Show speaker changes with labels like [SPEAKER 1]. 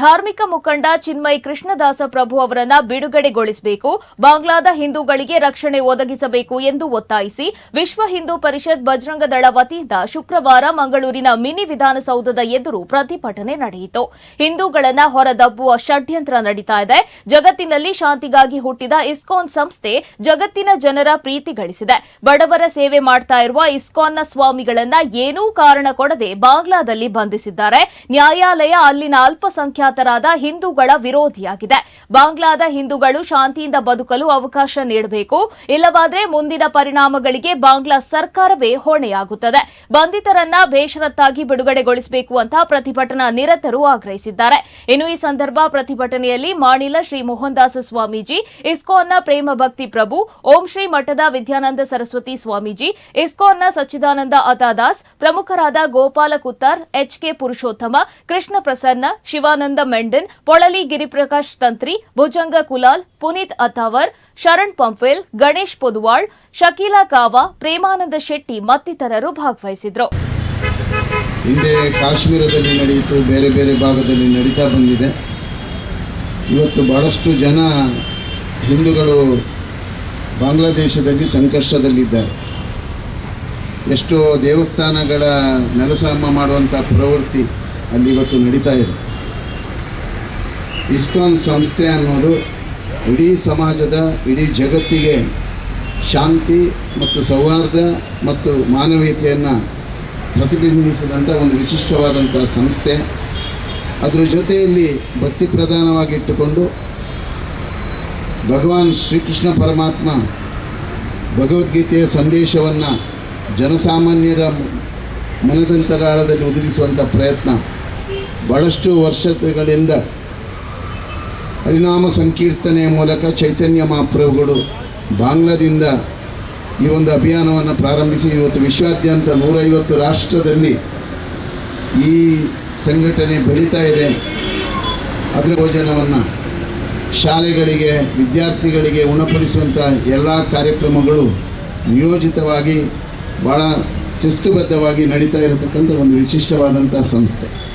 [SPEAKER 1] ಧಾರ್ಮಿಕ ಮುಖಂಡ ಚಿನ್ಮಯ್ ಕೃಷ್ಣದಾಸ ಪ್ರಭು ಅವರನ್ನ ಬಿಡುಗಡೆಗೊಳಿಸಬೇಕು, ಬಾಂಗ್ಲಾದ ಹಿಂದೂಗಳಿಗೆ ರಕ್ಷಣೆ ಒದಗಿಸಬೇಕು ಎಂದು ಒತ್ತಾಯಿಸಿ ವಿಶ್ವ ಹಿಂದೂ ಪರಿಷತ್ ಬಜರಂಗ ದಳ ವತಿಯಿಂದ ಶುಕ್ರವಾರ ಮಂಗಳೂರಿನ ಮಿನಿ ವಿಧಾನಸೌಧದ ಎದುರು ಪ್ರತಿಭಟನೆ ನಡೆಯಿತು. ಹಿಂದೂಗಳನ್ನ ಹೊರದಬ್ಬುವ ಷಡ್ಯಂತ್ರ ನಡೀತಾ ಇದೆ. ಜಗತ್ತಿನಲ್ಲಿ ಶಾಂತಿಗಾಗಿ ಹುಟ್ಟಿದ ಇಸ್ಕಾನ್ ಸಂಸ್ಥೆ ಜಗತ್ತಿನ ಜನರ ಪ್ರೀತಿ ಗಳಿಸಿದೆ. ಬಡವರ ಸೇವೆ ಮಾಡ್ತಾ ಇರುವ ಇಸ್ಕಾನ್ನ ಸ್ವಾಮಿಗಳನ್ನ ಏನೂ ಕಾರಣ ಕೊಡದೆ ಬಾಂಗ್ಲಾದಲ್ಲಿ ಬಂಧಿಸಿದ್ದಾರೆ. ನ್ಯಾಯಾಲಯ ಅಲ್ಲಿನ ಅಲ್ಪಸಂಖ್ಯಾತರಾದ ಹಿಂದೂಗಳ ವಿರೋಧಿಯಾಗಿದೆ. ಬಾಂಗ್ಲಾದ ಹಿಂದೂಗಳು ಶಾಂತಿಯಿಂದ ಬದುಕಲು ಅವಕಾಶ ನೀಡಬೇಕು. ಇಲ್ಲವಾದರೆ ಮುಂದಿನ ಪರಿಣಾಮಗಳಿಗೆ ಬಾಂಗ್ಲಾ ಸರ್ಕಾರವೇ ಹೊಣೆಯಾಗುತ್ತದೆ. ಬಂಧಿತರನ್ನ ಬೇಷರತ್ತಾಗಿ ಬಿಡುಗಡೆಗೊಳಿಸಬೇಕು ಅಂತ ಪ್ರತಿಭಟನಾ ನಿರತರು ಆಗ್ರಹಿಸಿದ್ದಾರೆ. ಇನ್ನು ಈ ಸಂದರ್ಭ ಪ್ರತಿಭಟನೆಯಲ್ಲಿ ಮಾಣಿಲ ಶ್ರೀ ಮೋಹನ್ದಾಸ ಸ್ವಾಮೀಜಿ ಇಸ್ಕೋನ್ನ ಪ್ರೇಮ ಭಕ್ತಿ ಪ್ರಭು, ಓಂ ಶ್ರೀ ಮಠದ ವಿದ್ಯಾನಂದ ಸರಸ್ವತಿ ಸ್ವಾಮೀಜಿ ಇಸ್ಕೋನ್ನ ಸಚ್ಚಿದಾನಂದ ಅತಾದಾಸ್ ಪ್ರಮುಖರಾದ ಗೋಪಾಲ ಕುತ್ತಾರ್ ಎಚ್ಕೆ ಪುರುಷೋತ್ತಮ, ಕೃಷ್ಣ ಪ್ರಸನ್ನ, ಶಿವಾನಂದ ಮೆಂಡನ್, ಪೊಳಲಿ ಗಿರಿಪ್ರಕಾಶ್ ತಂತ್ರಿ, ಭುಜಂಗ ಕುಲಾಲ್, ಪುನೀತ್ ಅಥಾವರ್, ಶರಣ್ ಪಂಫೆಲ್, ಗಣೇಶ್ ಪೊದುವಾಳ್, ಶಕೀಲಾ ಕಾವಾ, ಪ್ರೇಮಾನಂದ ಶೆಟ್ಟಿ ಮತ್ತಿತರರು ಭಾಗವಹಿಸಿದ್ರು.
[SPEAKER 2] ಹಿಂದೆ ಕಾಶ್ಮೀರದಲ್ಲಿ ನಡೆಯಿತು, ಬೇರೆ ಬೇರೆ ಭಾಗದಲ್ಲಿ ನಡೀತಾ ಬಂದಿದೆ. ಇವತ್ತು ಬಹಳಷ್ಟು ಜನ ಹಿಂದೂಗಳು ಬಾಂಗ್ಲಾದೇಶದಲ್ಲಿ ಸಂಕಷ್ಟದಲ್ಲಿದ್ದಾರೆ. ಎಷ್ಟೋ ದೇವಸ್ಥಾನಗಳ ನೆಲಸಮ ಮಾಡುವಂಥ ಪ್ರವೃತ್ತಿ ಅಲ್ಲಿ ಇವತ್ತು ನಡೀತಾ ಇದೆ. ಇಸ್ಕಾನ್ ಸಂಸ್ಥೆ ಅನ್ನೋದು ಇಡೀ ಸಮಾಜದ, ಇಡೀ ಜಗತ್ತಿಗೆ ಶಾಂತಿ ಮತ್ತು ಸೌಹಾರ್ದ ಮತ್ತು ಮಾನವೀಯತೆಯನ್ನು ಪ್ರತಿಬಿಂಬಿಸಿದಂಥ ಒಂದು ವಿಶಿಷ್ಟವಾದಂಥ ಸಂಸ್ಥೆ. ಅದರ ಜೊತೆಯಲ್ಲಿ ಭಕ್ತಿ ಪ್ರಧಾನವಾಗಿಟ್ಟುಕೊಂಡು ಭಗವಾನ್ ಶ್ರೀಕೃಷ್ಣ ಪರಮಾತ್ಮ ಭಗವದ್ಗೀತೆಯ ಸಂದೇಶವನ್ನು ಜನಸಾಮಾನ್ಯರ ಮನದಂತರಾಳದಲ್ಲಿ ಒದಗಿಸುವಂಥ ಪ್ರಯತ್ನ ಭಾಳಷ್ಟು ವರ್ಷಗಳಿಂದ ಹರಿನಾಮ ಸಂಕೀರ್ತನೆಯ ಮೂಲಕ ಚೈತನ್ಯ ಮಹಾಪ್ರಭುಗಳು ಬಾಂಗ್ಲಾದಿಂದ ಈ ಒಂದು ಅಭಿಯಾನವನ್ನು ಪ್ರಾರಂಭಿಸಿ ಇವತ್ತು ವಿಶ್ವಾದ್ಯಂತ ನೂರೈವತ್ತು ರಾಷ್ಟ್ರದಲ್ಲಿ ಈ ಸಂಘಟನೆ ಬೆಳೀತಾ ಇದೆ. ಅದರ ಭೋಜನವನ್ನು ಶಾಲೆಗಳಿಗೆ, ವಿದ್ಯಾರ್ಥಿಗಳಿಗೆ ಉಣಪಡಿಸುವಂಥ ಎಲ್ಲ ಕಾರ್ಯಕ್ರಮಗಳು ನಿಯೋಜಿತವಾಗಿ ಭಾಳ ಶಿಸ್ತುಬದ್ಧವಾಗಿ ನಡೀತಾ ಇರತಕ್ಕಂಥ ಒಂದು ವಿಶಿಷ್ಟವಾದಂಥ ಸಂಸ್ಥೆ.